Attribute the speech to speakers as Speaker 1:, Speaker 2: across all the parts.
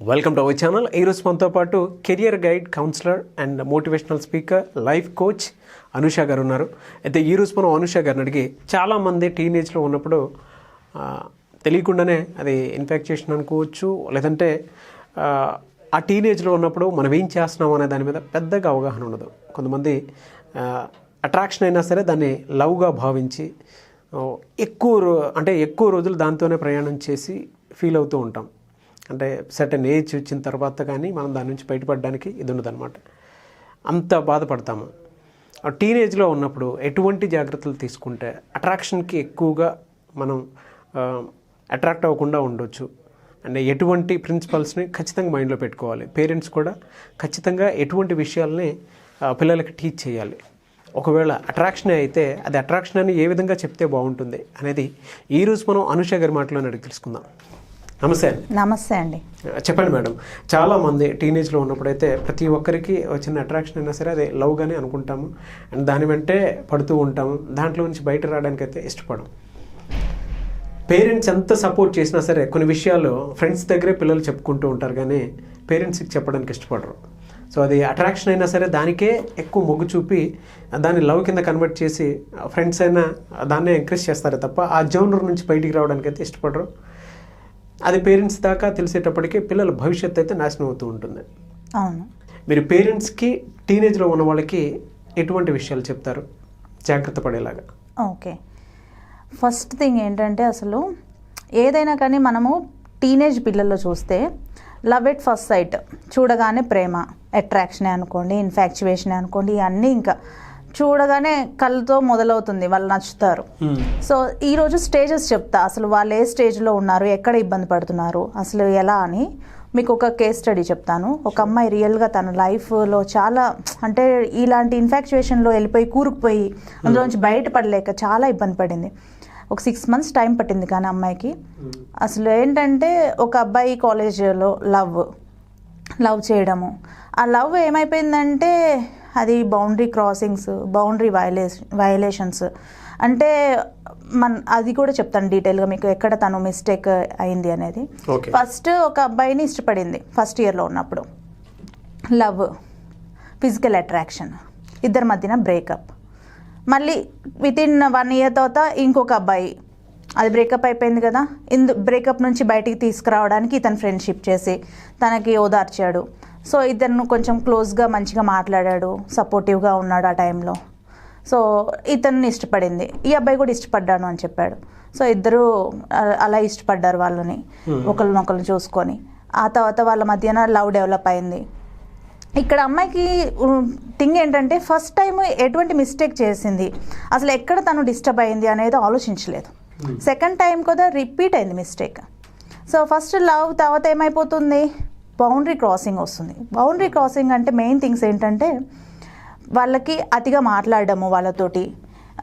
Speaker 1: Welcome to our channel ఈరోజు మనతో పాటు career guide counsellor and motivational speaker life coach Anusha గారు ఉన్నారు. అయితే ఈరోజు మనం అనుష గారిని అడిగి చాలామంది టీనేజ్లో ఉన్నప్పుడు తెలియకుండానే అది ఇన్ఫెక్చేషన్ అనుకోవచ్చు లేదంటే ఆ, టీనేజ్లో ఉన్నప్పుడు మనం ఏం చేస్తున్నాం అనే దాని మీద పెద్దగా అవగాహన ఉండదు. కొంతమంది అట్రాక్షన్ అయినా సరే దాన్ని లవ్గా భావించి ఎక్కువ రో- అంటే ఎక్కువ రోజులు దాంతోనే ప్రయాణం చేసి ఫీల్ అవుతూ ఉంటాం. అంటే సర్టన్ ఏజ్ వచ్చిన తర్వాత కానీ మనం దాని నుంచి బయటపడడానికి ఇది ఉండదన్నమాట. అంత బాధపడతాము. ఆ టీనేజ్లో ఉన్నప్పుడు ఎటువంటి జాగ్రత్తలు తీసుకుంటే అట్రాక్షన్కి ఎక్కువగా మనం అట్రాక్ట్ అవ్వకుండా ఉండొచ్చు. అంటే ఎటువంటి ప్రిన్సిపల్స్ని ఖచ్చితంగా మైండ్లో పెట్టుకోవాలి. పేరెంట్స్ కూడా ఖచ్చితంగా ఎటువంటి విషయాల్ని పిల్లలకి టీచ్ చేయాలి. ఒకవేళ అట్రాక్షన్ అయితే అది అట్రాక్షన్ అని ఏ విధంగా చెప్తే బాగుంటుంది అనేది ఈరోజు మనం అనుష గారి మాటలోనే అడిగి తెలుసుకుందాం. నమస్తే
Speaker 2: నమస్తే అండి.
Speaker 1: చెప్పండి మేడం చాలా మంది టీనేజ్లో ఉన్నప్పుడైతే ప్రతి ఒక్కరికి ఒక చిన్న అట్రాక్షన్ అయినా సరే అదే లవ్గానే అనుకుంటాము. అండ్ దాని వెంటే పడుతూ ఉంటాము. దాంట్లో నుంచి బయట రావడానికి అయితే ఇష్టపడం పేరెంట్స్ ఎంత సపోర్ట్ చేసినా సరే కొన్ని విషయాలు ఫ్రెండ్స్ దగ్గరే పిల్లలు చెప్పుకుంటూ ఉంటారు కానీ పేరెంట్స్కి చెప్పడానికి ఇష్టపడరు. సో అది అట్రాక్షన్ అయినా సరే దానికే ఎక్కువ మొగ్గు చూపి దాన్ని లవ్ కింద కన్వర్ట్ చేసి ఫ్రెండ్స్ అయినా దాన్నే ఎంకరేజ్ చేస్తారే తప్ప ఆ జోనర్ నుంచి బయటికి రావడానికి అయితే ఇష్టపడరు. అది పేరెంట్స్ దాకా తెలిసేటప్పటికి పిల్లల భవిష్యత్తు అయితే నాశనం అవుతూ ఉంటుంది.
Speaker 2: అవును.
Speaker 1: మీరు పేరెంట్స్కి టీనేజ్లో ఉన్న వాళ్ళకి ఎటువంటి విషయాలు చెప్తారు? జాగ్రత్త పడేలాగా.
Speaker 2: ఓకే. ఫస్ట్ థింగ్ ఏంటంటే అసలు ఏదైనా కానీ మనము టీనేజ్ పిల్లల్లో చూస్తే లవ్ ఎట్ ఫస్ట్ సైట్ చూడగానే ప్రేమ అట్రాక్షన్ అనుకోండి ఇన్ఫాక్చువేషన్ అనుకోండి ఇవన్నీ ఇంకా చూడగానే కళ్ళతో మొదలవుతుంది వాళ్ళు నచ్చుతారు. సో ఈరోజు స్టేజెస్ చెప్తా. అసలు వాళ్ళు ఏ స్టేజ్లో ఉన్నారు ఎక్కడ ఇబ్బంది పడుతున్నారు అసలు ఎలా అని మీకు ఒక కేస్ స్టడీ చెప్తాను. ఒక అమ్మాయి రియల్గా తన లైఫ్లో చాలా అంటే ఇలాంటి ఇన్ఫాక్చుయేషన్లో వెళ్ళిపోయి కూరుకుపోయి అందులోంచి బయటపడలేక చాలా ఇబ్బంది పడింది. ఒక సిక్స్ మంత్స్ టైం పట్టింది కానీ అమ్మాయికి. అసలు ఏంటంటే ఒక అబ్బాయి కాలేజ్లో లవ్ లవ్ చేయడము. ఆ లవ్ ఏమైపోయిందంటే అది boundary crossings boundary violation violations అంటే మన అది కూడా చెప్తాను డీటెయిల్గా మీకు ఎక్కడ తను మిస్టేక్ అయింది అనేది. ఫస్ట్ ఒక అబ్బాయిని ఇష్టపడింది ఫస్ట్ ఇయర్లో ఉన్నప్పుడు. లవ్ ఫిజికల్ అట్రాక్షన్ ఇద్దరి మధ్యన బ్రేకప్ మళ్ళీ విత్ ఇన్ వన్ ఇయర్ తర్వాత ఇంకొక అబ్బాయి. అది బ్రేకప్ అయిపోయింది కదా? ఇందు బ్రేకప్ నుంచి బయటికి తీసుకురావడానికి ఇతను ఫ్రెండ్షిప్ చేసి తనకి ఓదార్చాడు. సో ఇతను కొంచెం క్లోజ్గా మంచిగా మాట్లాడాడు సపోర్టివ్గా ఉన్నాడు ఆ టైంలో. సో ఇతన్ని ఇష్టపడింది. ఈ అబ్బాయి కూడా ఇష్టపడ్డాను అని చెప్పాడు. సో ఇద్దరు అలా ఇష్టపడ్డారు వాళ్ళని ఒకరినొకరు చూసుకొని. ఆ తర్వాత వాళ్ళ మధ్యన లవ్ డెవలప్ అయింది. ఇక్కడ అమ్మాయికి థింగ్ ఏంటంటే ఫస్ట్ టైం ఎటువంటి మిస్టేక్ చేసింది. అసలు ఎక్కడ తను డిస్టర్బ్ అయింది అనేది ఆలోచించలేదు. సెకండ్ టైం కూడా రిపీట్ అయింది మిస్టేక్. సో ఫస్ట్ లవ్ తర్వాత ఏమైపోతుంది? బౌండరీ క్రాసింగ్ వస్తుంది. బౌండరీ క్రాసింగ్ అంటే మెయిన్ థింగ్స్ ఏంటంటే వాళ్ళకి అతిగా మాట్లాడడము వాళ్ళతోటి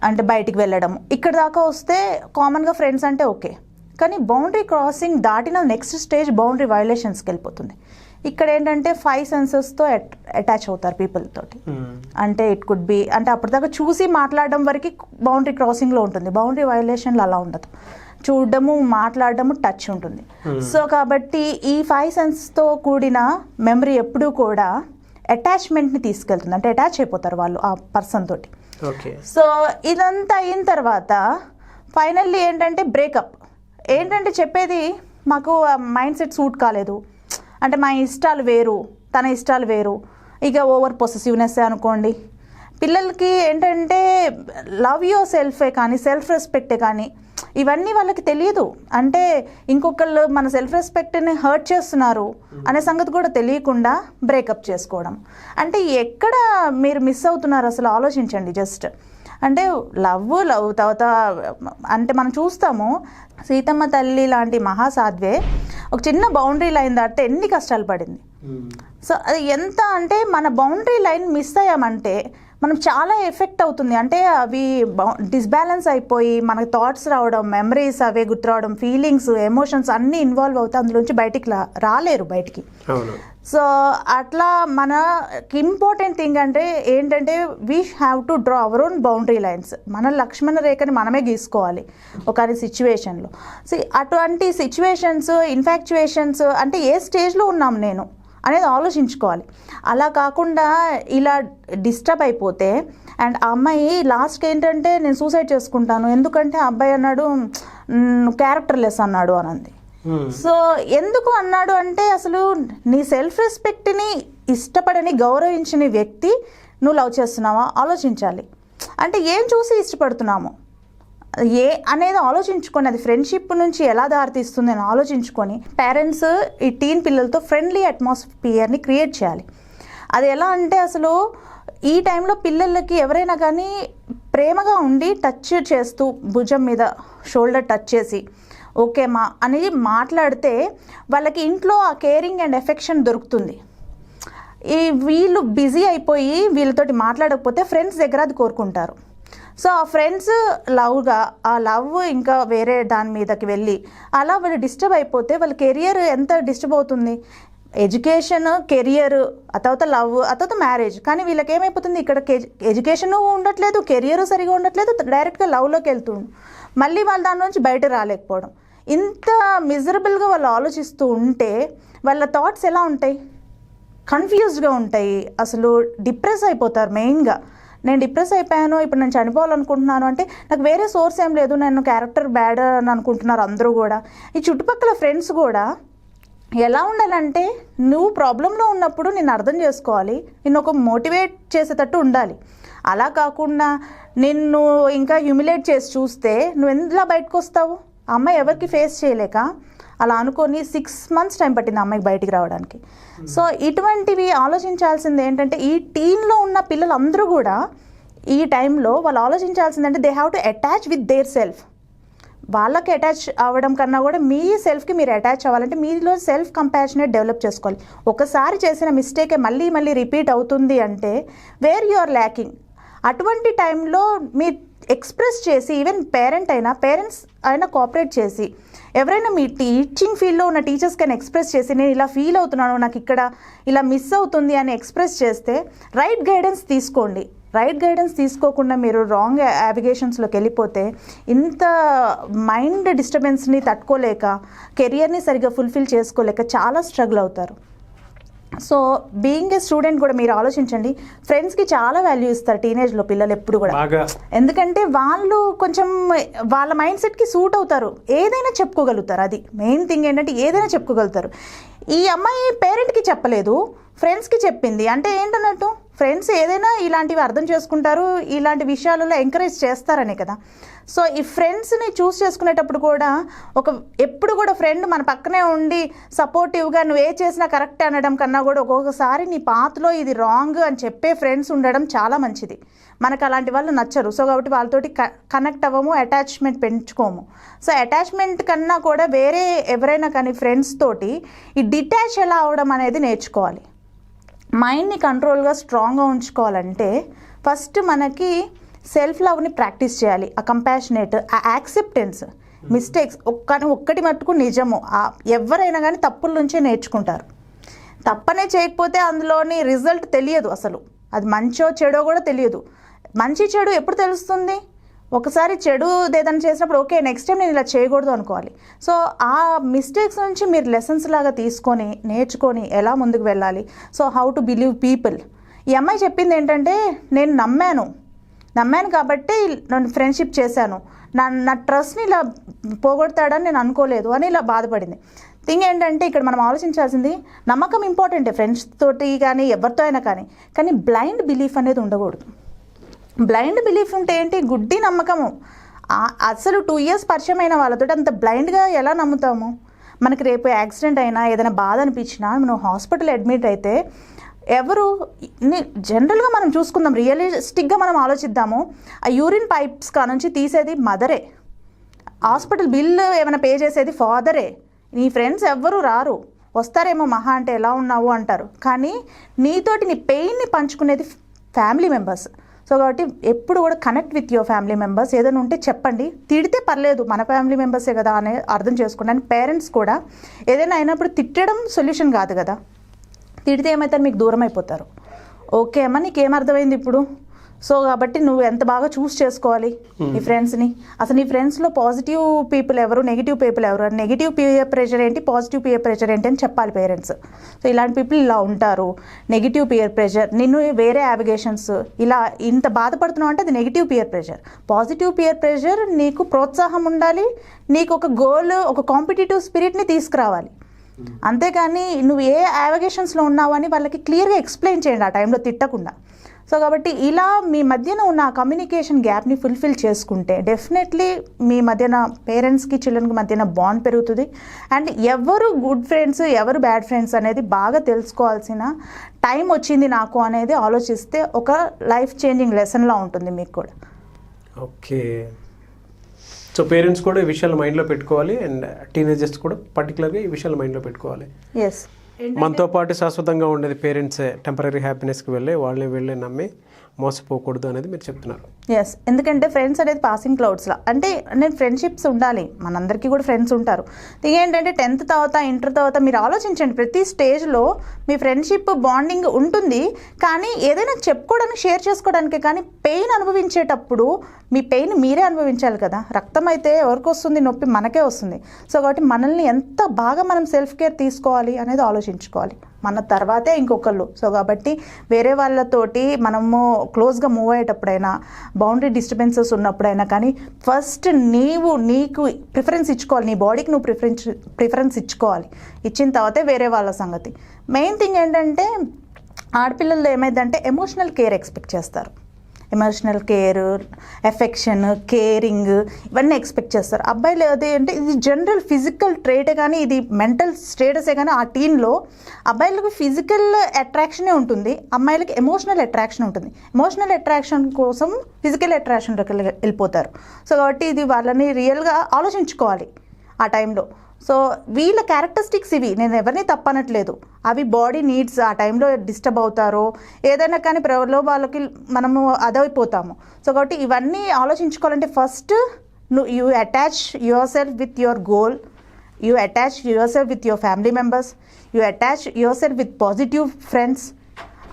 Speaker 2: అంటే బయటికి వెళ్ళడము. ఇక్కడ దాకా వస్తే కామన్గా ఫ్రెండ్స్ అంటే ఓకే. కానీ బౌండరీ క్రాసింగ్ దాటిన నెక్స్ట్ స్టేజ్ బౌండరీ వైలేషన్స్కి వెళ్ళిపోతుంది. ఇక్కడ ఏంటంటే ఫైవ్ సెన్సెస్తో అటాచ్ అవుతారు పీపుల్ తోటి. అంటే ఇట్ కుడ్ బి అంటే అప్పటిదాకా చూసి మాట్లాడడం వరకు బౌండరీ క్రాసింగ్లో ఉంటుంది. బౌండరీ వైలేషన్లో అలా ఉండదు. చూడడము మాట్లాడడము టచ్ ఉంటుంది. సో కాబట్టి ఈ ఫైవ్ సెన్స్తో కూడిన మెమరీ ఎప్పుడూ కూడా అటాచ్మెంట్ని తీసుకెళ్తుంది. అంటే అటాచ్ అయిపోతారు వాళ్ళు ఆ పర్సన్ తోటి.
Speaker 1: ఓకే
Speaker 2: సో ఇదంతా అయిన తర్వాత ఫైనల్లీ ఏంటంటే బ్రేకప్ ఏంటంటే చెప్పేది మాకు మైండ్ సెట్ సూట్ కాలేదు. అంటే మా ఇష్టాలు వేరు తన ఇష్టాలు వేరు. ఇక ఓవర్ పొసెసివ్నెస్ అనుకోండి. పిల్లలకి ఏంటంటే లవ్ యువర్ సెల్ఫే కానీ సెల్ఫ్ రెస్పెక్టే కానీ ఇవన్నీ వాళ్ళకి తెలియదు అంటే ఇంకొకళ్ళు మన సెల్ఫ్ రెస్పెక్ట్ని హర్ట్ చేస్తున్నారు అనే సంగతి కూడా తెలియకుండా బ్రేకప్ చేసుకోవడం. అంటే ఎక్కడ మీరు మిస్ అవుతున్నారు అసలు ఆలోచించండి జస్ట్ అంటే లవ్ లవ్ తర్వాత అంటే మనం చూస్తాము సీతమ్మ తల్లి లాంటి మహాసాధ్వే ఒక చిన్న బౌండరీ లైన్ దాటితే ఎన్ని కష్టాలు పడింది. సో అది ఎంత అంటే మన బౌండరీ లైన్ మిస్ అయ్యామంటే మనం చాలా ఎఫెక్ట్ అవుతుంది. అంటే అవి డిస్బ్యాలెన్స్ అయిపోయి మనకి థాట్స్ రావడం మెమరీస్ అవే గుర్తు రావడం ఫీలింగ్స్ ఎమోషన్స్ అన్నీ ఇన్వాల్వ్ అవుతాయి అందులోంచి బయటికి రాలేరు బయటికి. సో అట్లా మనకి ఇంపార్టెంట్ థింగ్ అంటే ఏంటంటే we have to draw our own boundary lines మన లక్ష్మణ రేఖని మనమే గీసుకోవాలి ఒక సిచ్యువేషన్లో సో అటువంటి సిచ్యువేషన్స్ ఇన్ఫాక్చువేషన్స్ అంటే ఏ స్టేజ్లో ఉన్నాం నేను? అనేది ఆలోచించుకోవాలి. అలా కాకుండా ఇలా డిస్టర్బ్ అయిపోతే అండ్ ఆ అమ్మాయి లాస్ట్కి ఏంటంటే నేను సూసైడ్ చేసుకుంటాను ఎందుకంటే ఆ అబ్బాయి అన్నాడు క్యారెక్టర్ లెస్ అన్నాడు అని అంది.
Speaker 1: Hmm.
Speaker 2: సో ఎందుకు అన్నాడు అంటే అసలు నీ సెల్ఫ్ రెస్పెక్ట్ని ఇష్టపడని గౌరవించని వ్యక్తి నువ్వు లవ్ చేస్తున్నావా? ఆలోచించాలి. అంటే ఏం చూసి ఇష్టపడుతున్నాము? ఏ అనేది ఆలోచించుకొని అది ఫ్రెండ్షిప్ నుంచి ఎలా దారితీస్తుంది అని ఆలోచించుకొని పేరెంట్స్ ఈ టీన్ పిల్లలతో ఫ్రెండ్లీ అట్మాస్ఫియర్ని క్రియేట్ చేయాలి. అది ఎలా అంటే అసలు ఈ టైంలో పిల్లలకి ఎవరైనా కానీ ప్రేమగా ఉండి టచ్ చేస్తూ భుజం మీద షోల్డర్ టచ్ చేసి ఓకే మా అనేది మాట్లాడితే వాళ్ళకి ఇంట్లో ఆ కేరింగ్ అండ్ ఎఫెక్షన్ దొరుకుతుంది. ఈ వీళ్ళు బిజీ అయిపోయి వీళ్ళతోటి మాట్లాడకపోతే ఫ్రెండ్స్ దగ్గర అది కోరుకుంటారు. సో ఆ ఫ్రెండ్స్ లవ్గా ఆ లవ్ ఇంకా వేరే దాని మీదకి వెళ్ళి అలా వాళ్ళు డిస్టర్బ్ అయిపోతే వాళ్ళ కెరియర్ ఎంత డిస్టర్బ్ అవుతుంది? ఎడ్యుకేషన్ కెరియర్ ఆ తర్వాత లవ్ ఆ తర్వాత మ్యారేజ్. కానీ వీళ్ళకి ఏమైపోతుంది ఇక్కడ ఎడ్యుకేషన్ ఉండట్లేదు కెరియర్ సరిగా ఉండట్లేదు డైరెక్ట్గా లవ్లోకి వెళ్తుండు మళ్ళీ వాళ్ళు దాని నుంచి బయట రాలేకపోవడం. ఇంత మిజరబుల్గా వాళ్ళు ఆలోచిస్తూ ఉంటే వాళ్ళ థాట్స్ ఎలా ఉంటాయి? కన్ఫ్యూజ్డ్గా ఉంటాయి. అసలు డిప్రెస్ అయిపోతారు మెయిన్గా నేను డిప్రెస్ అయిపోయాను ఇప్పుడు నేను చనిపోవాలనుకుంటున్నాను అంటే నాకు వేరే సోర్స్ ఏం లేదు నేను క్యారెక్టర్ బ్యాడ్ అని అనుకుంటున్నారు అందరూ కూడా. ఈ చుట్టుపక్కల ఫ్రెండ్స్ కూడా ఎలా ఉండాలంటే నువ్వు ప్రాబ్లంలో ఉన్నప్పుడు నేను అర్థం చేసుకోవాలి నిన్ను ఒక మోటివేట్ చేసేటట్టు ఉండాలి. అలా కాకుండా నిన్ను ఇంకా హ్యూమిలేట్ చేసి చూస్తే నువ్వు ఎందులా బయటకు వస్తావు? అమ్మాయి ఎవరికి ఫేస్ చేయలేక అలా అనుకొని సిక్స్ మంత్స్ టైం పట్టింది అమ్మాయికి బయటికి రావడానికి. సో ఇటువంటివి ఆలోచించాల్సింది ఏంటంటే ఈ టీంలో ఉన్న పిల్లలందరూ కూడా ఈ టైంలో వాళ్ళు ఆలోచించాల్సింది అంటే they have to attach with their self వాళ్ళకి అటాచ్ అవ్వడం కన్నా కూడా మీ సెల్ఫ్కి మీరు అటాచ్ అవ్వాలంటే మీలో సెల్ఫ్ కంపాషనేట్ డెవలప్ చేసుకోవాలి. ఒకసారి చేసిన మిస్టేకే మళ్ళీ మళ్ళీ రిపీట్ అవుతుంది అంటే వేర్ యు ఆర్ ల్యాకింగ్ అటువంటి టైంలో మీ ఎక్స్ప్రెస్ చేసి ఈవెన్ పేరెంట్ అయినా పేరెంట్స్ అయినా కోఆపరేట్ చేసి ఎవరైనా మీ టీచింగ్ ఫీల్డ్లో ఉన్న టీచర్స్ కైనా ఎక్స్ప్రెస్ చేసి నేను ఇలా ఫీల్ అవుతున్నాను నాకు ఇక్కడ ఇలా మిస్ అవుతుంది అని ఎక్స్ప్రెస్ చేస్తే రైట్ గైడెన్స్ తీసుకోండి. రైట్ గైడెన్స్ తీసుకోకుండా మీరు రాంగ్ యావిగేషన్స్లోకి వెళ్ళిపోతే ఇంత మైండ్ డిస్టర్బెన్స్ని తట్టుకోలేక కెరియర్ని సరిగ్గా ఫుల్ఫిల్ చేసుకోలేక చాలా స్ట్రగుల్ అవుతారు. సో బీయింగ్ ఏ స్టూడెంట్ కూడా మీరు ఆలోచించండి. ఫ్రెండ్స్కి చాలా వాల్యూ ఇస్తారు టీనేజ్లో పిల్లలు ఎప్పుడు కూడా. ఎందుకంటే వాళ్ళు కొంచెం వాళ్ళ మైండ్ సెట్కి సూట్ అవుతారు. ఏదైనా చెప్పుకోగలుగుతారు అది. మెయిన్ థింగ్ ఏంటంటే ఏదైనా చెప్పుకోగలుగుతారు. ఈ అమ్మాయి పేరెంట్కి చెప్పలేదు ఫ్రెండ్స్కి చెప్పింది. అంటే ఏంటన్నట్టు? ఫ్రెండ్స్ ఏదైనా ఇలాంటివి అర్థం చేసుకుంటారు ఇలాంటి విషయాలలో ఎంకరేజ్ చేస్తారనే కదా. సో ఈ ఫ్రెండ్స్ని చూస్ చేసుకునేటప్పుడు కూడా ఒక ఎప్పుడు కూడా ఫ్రెండ్ మన పక్కనే ఉండి సపోర్టివ్గా నువ్వు ఏ చేసినా కరెక్ట్ అనడం కన్నా కూడా ఒక్కొక్కసారి నీ పాత్రలో ఇది రాంగ్ అని చెప్పే ఫ్రెండ్స్ ఉండడం చాలా మంచిది. మనకు అలాంటి వాళ్ళు నచ్చరు. సో కాబట్టి వాళ్ళతోటి కనెక్ట్ అవ్వము అటాచ్మెంట్ పెంచుకోము. సో అటాచ్మెంట్ కన్నా కూడా వేరే ఎవరైనా కానీ ఫ్రెండ్స్ తోటి ఈ డిటాచ్ ఎలా అవడం అనేది నేర్చుకోవాలి. మైండ్ని కంట్రోల్గా స్ట్రాంగ్గా ఉంచుకోవాలంటే ఫస్ట్ మనకి సెల్ఫ్ లవ్ని ప్రాక్టీస్ చేయాలి. ఆ కంపాషనేట్ ఆ యాక్సెప్టెన్స్ మిస్టేక్స్ ఒక్క ఒక్కటి మట్టుకు నిజము. ఎవరైనా కానీ తప్పుల నుంచే నేర్చుకుంటారు. తప్పనే చేయకపోతే అందులోని రిజల్ట్ తెలియదు అసలు. అది మంచో చెడో కూడా తెలియదు. మంచి చెడు ఎప్పుడు తెలుస్తుంది? ఒకసారి చెడు ఏదైనా చేసినప్పుడు ఓకే నెక్స్ట్ టైం నేను ఇలా చేయకూడదు అనుకోవాలి. సో ఆ మిస్టేక్స్ నుంచి మీరు లెసన్స్ లాగా తీసుకొని నేర్చుకొని ఎలా ముందుకు వెళ్ళాలి? So how to believe people ఈ అమ్మాయి చెప్పింది ఏంటంటే నేను నమ్మాను. నమ్మాను కాబట్టి నేను ఫ్రెండ్షిప్ చేశాను. నా నా ట్రస్ట్ని ఇలా పోగొడతాడని నేను అనుకోలేదు అని ఇలా బాధపడింది. థింగ్ ఏంటంటే ఇక్కడ మనం ఆలోచించాల్సింది నమ్మకం ఇంపార్టెంటే ఫ్రెండ్స్ తోటి కానీ ఎవరితో అయినా కానీ. కానీ బ్లైండ్ బిలీఫ్ అనేది ఉండకూడదు. బ్లైండ్ బిలీఫ్ ఉంటే ఏంటి? గుడ్డి నమ్మకము. అసలు టూ ఇయర్స్ పరిచయమైన వాళ్ళతో అంత బ్లైండ్గా ఎలా నమ్ముతాము? మనకి రేపు యాక్సిడెంట్ అయినా ఏదైనా బాధ అనిపించినా మనం హాస్పిటల్ అడ్మిట్ అయితే ఎవరు జనరల్గా మనం చూసుకుందాం. రియలిస్టిక్గా మనం ఆలోచిద్దాము. ఆ యూరిన్ పైప్స్ కా నుంచి తీసేది మదరే హాస్పిటల్ బిల్లు ఏమైనా పే చేసేది ఫాదరే నీ ఫ్రెండ్స్ ఎవ్వరు రారు. వస్తారేమో మహా అంటే ఎలా ఉన్నావు అంటారు. కానీ నీతోటి నీ పెయిన్ని పంచుకునేది ఫ్యామిలీ మెంబర్స్ సో కాబట్టి ఎప్పుడు కూడా connect with your family members ఏదైనా ఉంటే చెప్పండి. తిడితే పర్లేదు మన ఫ్యామిలీ మెంబర్సే కదా అనే అర్థం చేసుకోండి అండ్ పేరెంట్స్ కూడా ఏదైనా అయినప్పుడు తిట్టడం సొల్యూషన్ కాదు కదా. తిడితే ఏమవుతారు మీకు దూరం అయిపోతారు ఓకే అమ్మ నీకేం అర్థమైంది ఇప్పుడు? సో కాబట్టి నువ్వు ఎంత బాగా చూస్ చేసుకోవాలి నీ ఫ్రెండ్స్ని. అసలు నీ ఫ్రెండ్స్లో పాజిటివ్ పీపుల్ ఎవరు నెగిటివ్ పీపుల్ ఎవరు? నెగిటివ్ పియర్ ప్రెషర్ ఏంటి పాజిటివ్ పియర్ ప్రెషర్ ఏంటి అని చెప్పాలి పేరెంట్స్. సో ఇలాంటి పీపుల్ ఇలా ఉంటారు. Negative peer pressure? నిన్ను వేరే యావిగేషన్స్ ఇలా ఇంత బాధపడుతున్నావు అంటే అది negative peer pressure? Positive peer pressure నీకు ప్రోత్సాహం ఉండాలి నీకు ఒక గోల్ ఒక కాంపిటేటివ్ స్పిరిట్ని తీసుకురావాలి. అంతేగాని నువ్వు ఏ యావిగేషన్స్లో ఉన్నావు అని వాళ్ళకి క్లియర్గా ఎక్స్ప్లెయిన్ చేయండి ఆ టైంలో తిట్టకుండా. సో కాబట్టి ఇలా మీ మధ్యన ఉన్న కమ్యూనికేషన్ గ్యాప్ని ఫుల్ఫిల్ చేసుకుంటే డెఫినెట్లీ మీ మధ్యన పేరెంట్స్కి చిల్డ్రన్కి మధ్యన బాండ్ పెరుగుతుంది. అండ్ ఎవరు గుడ్ ఫ్రెండ్స్ ఎవరు బ్యాడ్ ఫ్రెండ్స్ అనేది బాగా తెలుసుకోవాల్సిన టైం వచ్చింది నాకు అనేది ఆలోచిస్తే ఒక లైఫ్ చేంజింగ్ లెసన్లా ఉంటుంది మీకు కూడా.
Speaker 1: ఓకే. సో పేరెంట్స్ కూడా ఈ విషయాలు మైండ్లో పెట్టుకోవాలి. అండ్ టీనేజర్స్ కూడా పర్టికులర్గా ఈ విషయాలు మైండ్లో పెట్టుకోవాలి.
Speaker 2: ఎస్
Speaker 1: మనతో పాటు శాశ్వతంగా ఉండేది పేరెంట్సే టెంపరీ హ్యాపీనెస్కి వెళ్ళి వాళ్ళని వెళ్ళి నమ్మి మోసపోకూడదు అనేది మీరు చెప్తున్నారు.
Speaker 2: ఎస్ ఎందుకంటే ఫ్రెండ్స్ అనేది పాసింగ్ క్లౌడ్స్లా అంటే నేను ఫ్రెండ్షిప్స్ ఉండాలి. మనందరికీ కూడా ఫ్రెండ్స్ ఉంటారు. ఏంటంటే టెన్త్ తర్వాత ఇంటర్ తర్వాత మీరు ఆలోచించండి. ప్రతి స్టేజ్లో మీ ఫ్రెండ్షిప్ బాండింగ్ ఉంటుంది. కానీ ఏదైనా చెప్పుకోవడానికి షేర్ చేసుకోవడానికి కానీ పెయిన్ అనుభవించేటప్పుడు మీ పెయిన్ మీరే అనుభవించాలి కదా. రక్తం అయితే ఎవరికి వస్తుంది? నొప్పి మనకే వస్తుంది. సో కాబట్టి మనల్ని ఎంత బాగా మనం సెల్ఫ్ కేర్ తీసుకోవాలి అనేది ఆలోచించుకోవాలి. మన తర్వాతే ఇంకొకళ్ళు. సో కాబట్టి వేరే వాళ్ళతోటి మనము క్లోజ్గా మూవ్ అయ్యేటప్పుడైనా బౌండరీ డిస్టర్బెన్సెస్ ఉన్నప్పుడైనా కానీ ఫస్ట్ నీవు నీకు ప్రిఫరెన్స్ ఇచ్చుకోవాలి. నీ బాడీకి నువ్వు ప్రిఫరెన్స్ ప్రిఫరెన్స్ ఇచ్చుకోవాలి. ఇచ్చిన తర్వాతే వేరే వాళ్ళ సంగతి. మెయిన్ థింగ్ ఏంటంటే ఆడపిల్లల్లో ఏమైందంటే ఎమోషనల్ కేర్ ఎక్స్పెక్ట్ చేస్తారు. ఎమోషనల్ కేర్ ఎఫెక్షన్ కేరింగ్ ఇవన్నీ ఎక్స్పెక్ట్ చేస్తారు. అబ్బాయిలు అది అంటే ఇది జనరల్ ఫిజికల్ ట్రేటే కానీ ఇది మెంటల్ స్టేటసే కానీ ఆ టీంలో అబ్బాయిలకు ఫిజికల్ అట్రాక్షనే ఉంటుంది. అమ్మాయిలకి ఎమోషనల్ అట్రాక్షన్ ఉంటుంది. ఎమోషనల్ అట్రాక్షన్ కోసం ఫిజికల్ అట్రాక్షన్లోకి వెళ్ళిపోతారు. సో కాబట్టి ఇది వాళ్ళని రియల్గా ఆలోచించుకోవాలి ఆ టైంలో సో వీళ్ళ క్యారెక్టరిస్టిక్స్ ఇవి. నేను ఎవరిని తప్పనట్లేదు. అవి బాడీ నీడ్స్ ఆ టైంలో డిస్టర్బ్ అవుతారో ఏదైనా కానీ ప్రలోభాలకి మనము అదైపోతాము. సో కాబట్టి ఇవన్నీ ఆలోచించుకోవాలంటే ఫస్ట్ నువ్వు you attach your self with your goal you attach your self with your family members you attach your self with positive friends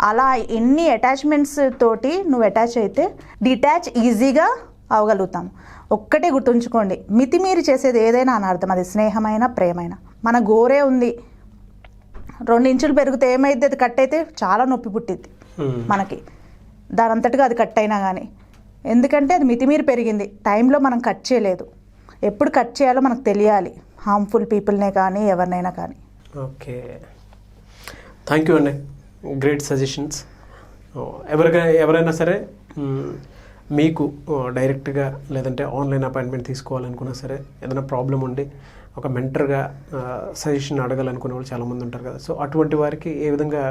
Speaker 2: అలా ఎన్ని అటాచ్మెంట్స్ తోటి నువ్వు అటాచ్ అయితే డిటాచ్ ఈజీగా అవగలుగుతాం ఒక్కటే గుర్తుంచుకోండి. మితిమీరి చేసేది ఏదైనా అని అర్థం అది స్నేహమైన ప్రేమైన. మన గోరే ఉంది. రెండు ఇంచులు పెరిగితే ఏమైంది అది కట్ అయితే చాలా నొప్పి పుట్టిద్ది. మనకి. దాని అంతటిగా అది కట్ అయినా కానీ ఎందుకంటే అది మితిమీరి పెరిగింది. టైంలో మనం కట్ చేయలేదు. ఎప్పుడు కట్ చేయాలో మనకు తెలియాలి. హార్మ్ఫుల్ పీపుల్నే కానీ ఎవరినైనా కానీ
Speaker 1: ఓకే. థ్యాంక్ యూ అండి. Great suggestions. ఎవరికైనా ఎవరైనా సరే మీకు డైరెక్ట్గా లేదంటే ఆన్లైన్ అపాయింట్మెంట్ తీసుకోవాలనుకున్నా సరే ఏదైనా ప్రాబ్లం ఉండి ఒక మెంటర్గా సజెషన్ అడగాలనుకునే వాళ్ళు చాలామంది ఉంటారు కదా. సో అటువంటి వారికి ఏ విధంగా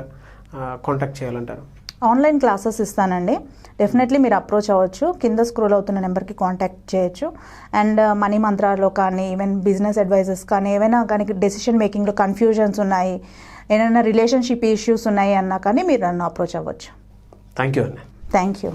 Speaker 1: కాంటాక్ట్ చేయాలంటారు?
Speaker 2: ఆన్లైన్ క్లాసెస్ ఇస్తానండి. డెఫినెట్లీ మీరు అప్రోచ్ అవ్వచ్చు. కింద స్క్రోల్ అవుతున్న నెంబర్కి కాంటాక్ట్ చేయొచ్చు. అండ్ మనీ మంత్రాల్లో కానీ ఈవెన్ బిజినెస్ అడ్వైజర్స్ కానీ ఏవైనా కానీ డెసిషన్ మేకింగ్లో కన్ఫ్యూజన్స్ ఉన్నాయి ఏమైనా రిలేషన్షిప్ ఇష్యూస్ ఉన్నాయి అన్నా కానీ మీరు నన్ను అప్రోచ్ అవ్వచ్చు.
Speaker 1: థ్యాంక్ యూ అండి.
Speaker 2: Thank you